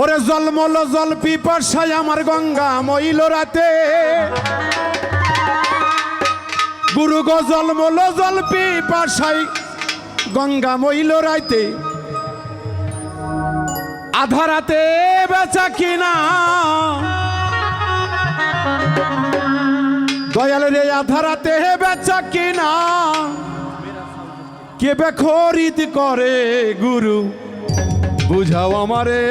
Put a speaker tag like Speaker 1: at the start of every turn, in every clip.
Speaker 1: ওরে জলমল জল পিপাসায় আমার গঙ্গা মইল রাতে। গুরু গো জলমল জল পিপাসায় গঙ্গা মইল রাইতে। আধা রাতে বেচা কিনা। দয়াল রে, আধা রাতে বেচা কিনা। কে বে খরিদ করে গুরু? বুঝাও আমারে।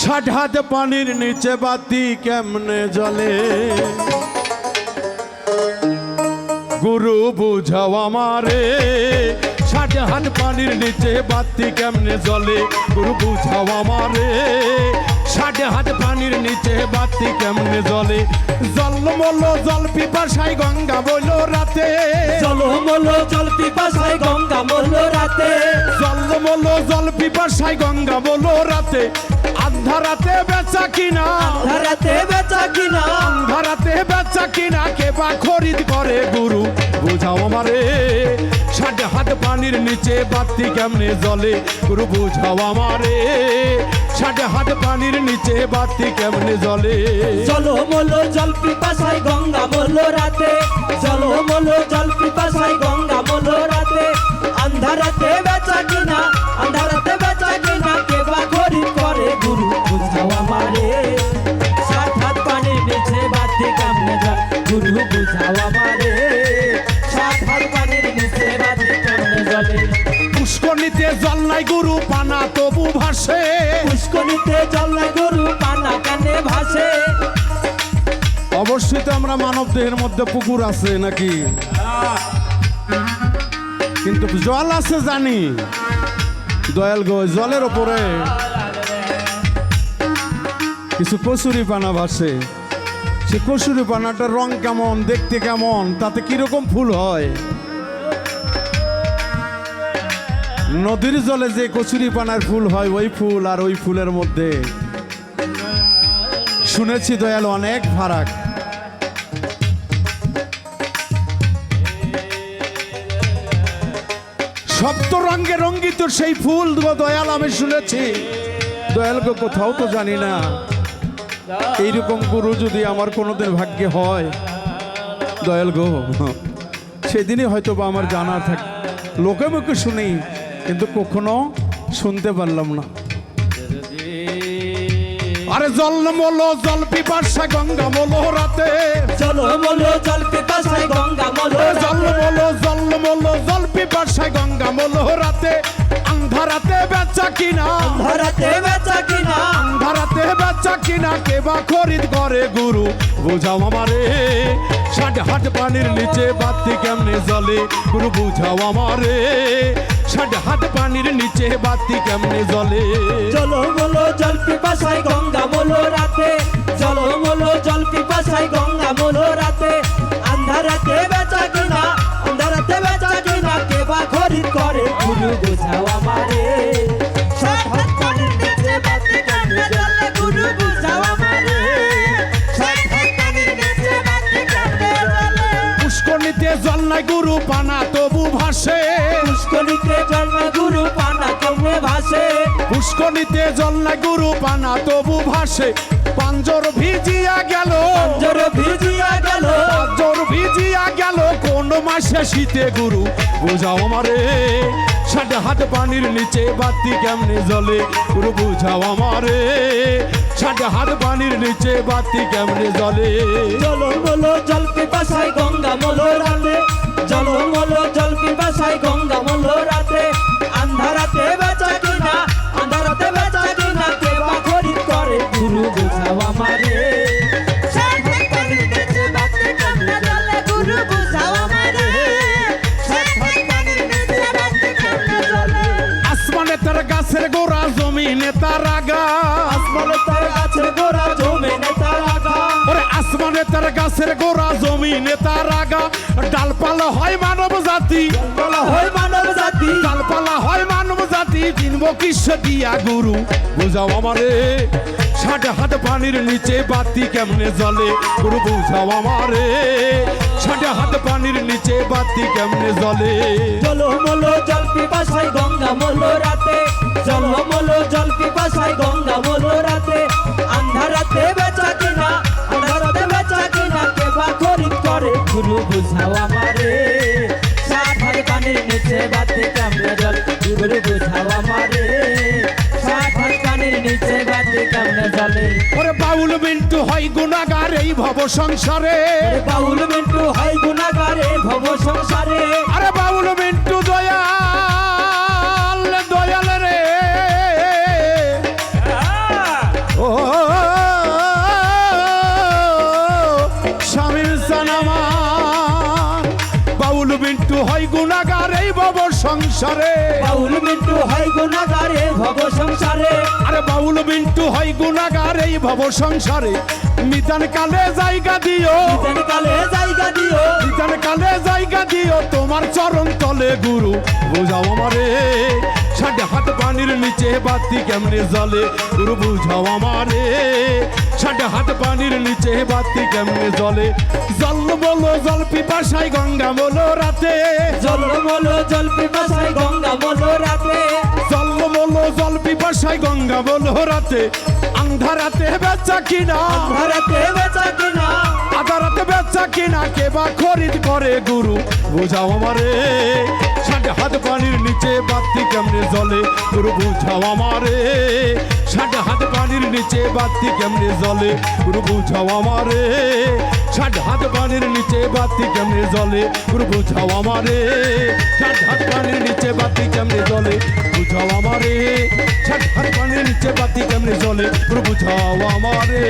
Speaker 1: ষাট হাত পানির নিচে বাতি কেমনে জলে গুরু বুঝাও আমারে। হাত পানির নিচে বাতি কেমনে জলে গুরু বুঝাও আমারে। হাত পানির নিচে বাতি কেমনে জলে জল মল জল পিপাসায় গঙ্গা বইল রাতে।
Speaker 2: চলো মলো জল পিপাসায় গঙ্গা মলো রাতে।
Speaker 1: জল মল জল পিপাসায় গঙ্গা বলো রাতে। আন্ধারাতে বেচা কিনা?
Speaker 2: ধারাতে বেচা কিনা?
Speaker 1: আন্ধারাতে বেচা কিনা? কে বা খরিদ করে? গুরু বুঝাও আমারে। ষাট হাত পানির নিচে, বাতি কেমনে জলে গুরু বুঝাও আমারে ষাট হাত পানির নিচে, বাতি কেমনে জলে
Speaker 2: চলো মলো জল পিপাসায়, গঙ্গা বলো রাতে। চলো মলো জল পিপাসায়, গঙ্গা বলো রাতে। আন্ধারাতে বেচা কিনা, আন্ধারাতে
Speaker 1: পুষ্করণীতে জল নাই গুরু পানা তবু ভাসে।
Speaker 2: পুষ্করিতে জল নাই গরু পানা কানে ভাসে।
Speaker 1: অবশ্যই তো আমরা মানব দেহের মধ্যে পুকুর আছে নাকি? কিন্তু জল আছে জানি। দয়াল গো জলের ওপরে কিছু কচুরি পানা ভাসে। সে কচুরি পানাটার রং কেমন দেখতে কেমন তাতে কীরকম ফুল হয়? নদীর জলে যে কচুরি পানার ফুল হয়, ওই ফুল আর ওই ফুলের মধ্যে। শুনেছি দয়াল, অনেক ফারাক। সপ্ত রঙে রঙ্গিত সেই ফুল দয়াল, আমি শুনেছি। দয়াল গো, কোথাও তো জানি না। এইরকম গুরু যদি আমার কোনোদিন ভাগ্যে হয়, দয়াল গো, সেদিনই হয়তো বা আমার জানা থাক লোকে মুখে শুনি। কিন্তু কখনো শুনতে পারলাম না। আরে জল মলো জল পিপাসা গঙ্গা মলো রাতে।
Speaker 2: চলো মলো জল পিপাসায় গঙ্গা মলো
Speaker 1: জল মলো জল মলো জল পিপাসায় গঙ্গা মলো রাতে। আন্ধারাতে বেচা কিনা।
Speaker 2: ধরাতে বেচা কিনা।
Speaker 1: আন্ধারাতে বেচা কিনা কে বা খরিদ করে গুরু? বুঝাও আমারে। ষাট হাট পানির নিচে বাতি কেমনে জলে গুরু বুঝাও আমারে। ষাট হাট পানির নিচে বাতি কেমনে জলে
Speaker 2: চলো মলো জল পিপাসায় গঙ্গা মলো রাতে। চলো মলো জল পিপাসায় গঙ্গা মলো রাতে। আন্ধারাতে বেচা কিনা আন্ধারাতে বেচা কিনা কে বা খরিদ করে? গুরু বুঝাও আমারে। সাত হাত পানির নিচে বাতি কেমনে জ্বলে গুরু বুঝাও আমারে। হাত
Speaker 1: পুষ্করণীতে জল নাই গুরু পানা তবু ভাসে।
Speaker 2: পুষ্করিতে জন্ম গুরু পানা কেমনে ভাসে?
Speaker 1: পুষ্করণীতে জল নাই গুরু পানা তবু ভাসে। পাঞ্জর ভিজিয়া গেল।
Speaker 2: জোর ভিজিয়া গেল।
Speaker 1: পাঞ্জর ভিজিয়া গেল। কোন মাসে শীতে গুরু বুঝাও আমারে। ষাট হাত পানির নিচে বাতি কেমনে জলে গুরু বুঝাও আমারে। ষাট হাত পানির নিচে বাতি কেমনে জলে
Speaker 2: চলো মলো জল পিপাসায় গঙ্গা মলো রাতে চলো মলো জল পিপাসায় গঙ্গা মলো রাতে আন্ধারাতে বেচা কিনা আন্ধারাতে বেচা কিনা কে বা খরিদ করে? গুরু বুঝাও আমারে।
Speaker 1: তার গাছের গোড়া জমিনে তার আগা
Speaker 2: আসমানে তার গাছের গোড়া জমে নেতার আগা
Speaker 1: আসমানে তার গাছের গোড়া জমিনে তার আগা। ডালপালা হয় মানব জাতি।
Speaker 2: হয় মানব জাতি।
Speaker 1: ডালপালা হয় মানব জাতি। চিনব কিস্য দিয়া গুরু? বুঝাও আমারে। ষাট হাত পানির নিচে বাতি কেমনে জলে গুরু বুঝাও আমারে। ষাট হাত পানির নিচে বাতি কেমনে জলে
Speaker 2: জল মলো জল পিপাসায় গঙ্গা মলো রাতে। জল মলো জল পিপাসায় গুরু বুঝাও আমারে। সাফার পানির নিচে বাতে কেমনে জল? গুরু বুঝাও আমারে। সাফার পানির নিচে বাতে কেমনে জলে?
Speaker 1: ওরে বাউল মিন্টু হয় গুণাগার এই ভব সংসারে।
Speaker 2: বাউল মিন্টু হয় গুণাগারে ভব সংসারে।
Speaker 1: আরে বাউল মিন্টু দয়াল সংসারে।
Speaker 2: বাউল মিন্টু হয় গুণাগারে ভব সংসারে।
Speaker 1: আরে বাউল মিন্টু হয় গুণাগার। ভব সংসারে। মিতান কালে জায়গা দিও।
Speaker 2: তেন কালে জায়গা দিও।
Speaker 1: মিতান কালে জায়গা দিও তোমার চরণ তলে গুরু। বুঝাও আমারে সাড়ে হাত পানির নিচে বাতি কেমনে জলে গুরু বুঝাও আমারে সাড়ে হাত পানির নিচে বাতি কেমনে জলে জল বলো জল পিপাসায় গঙ্গা বলো রাতে।
Speaker 2: জল মলো জল পিপাসায় গঙ্গা মলো রাতে।
Speaker 1: জল পিপাসায় গঙ্গা বলো রাতে আন্ধারাতে বেচা কিনা?
Speaker 2: ভারতে বেচা কিনা?
Speaker 1: আদারাতে বেচা কিনা? কে বা খরিদ করে গুরু? বুঝাও আমারে ষাট হাত পানির নিচে বাতি কেমনে জলে গুরু বুঝাও আমারে ষাট হাত পানির নিচে বাতি কেমনে জলে গুরু বুঝাও আমারে ষাট হাত পানির নিচে বাতি কেমনে জলে গুরু বুঝাও আমারে ষাট হাত পানির নিচে বাতি কেমনে জলে বুঝাও আমারে। ষাট হাত পানির নিচে বাতি কেমনে জলে গুরু বুঝাও আমারে।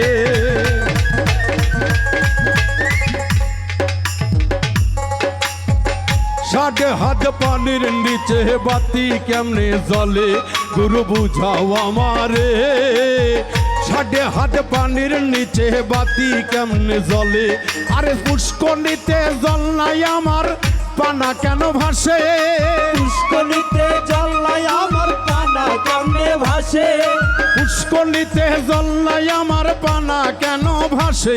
Speaker 1: ষাট হাত পানির নিচে বাতি কেমনে জলে গুরু বুঝাও আমারে। ষাটে হাত পানির নিচে বাতি কেমনে জলে আরে পুষ্কলিতে জল নাই আমার, পানা কেন ভাসে?
Speaker 2: পুষ্করিতে জল নাই আমার, পানা কেমনে ভাসে।
Speaker 1: পুষ্কলিতে জল নাই আমার পানা কেন ভাসে?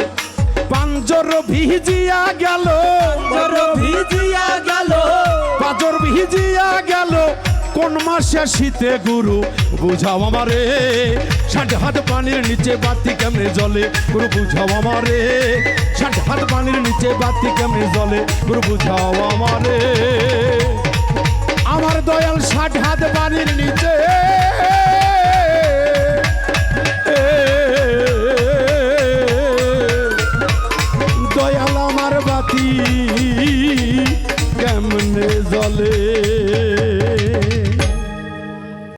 Speaker 1: পাঞ্জর ভিজিয়া গেল।
Speaker 2: ভিজিয়া গেল।
Speaker 1: পাজর ভিজিয়া গেল। কোন মাসে শীতে গুরু বুঝাও আমারে। ষাট হাত পানির নিচে বাতি কেমনে জলে গুরু বুঝাও আমারে। ষাট হাত পানির নিচে বাতি কেমনে জলে গুরু বুঝাও আমারে। আমার দয়াল ষাট হাত পানির নিচে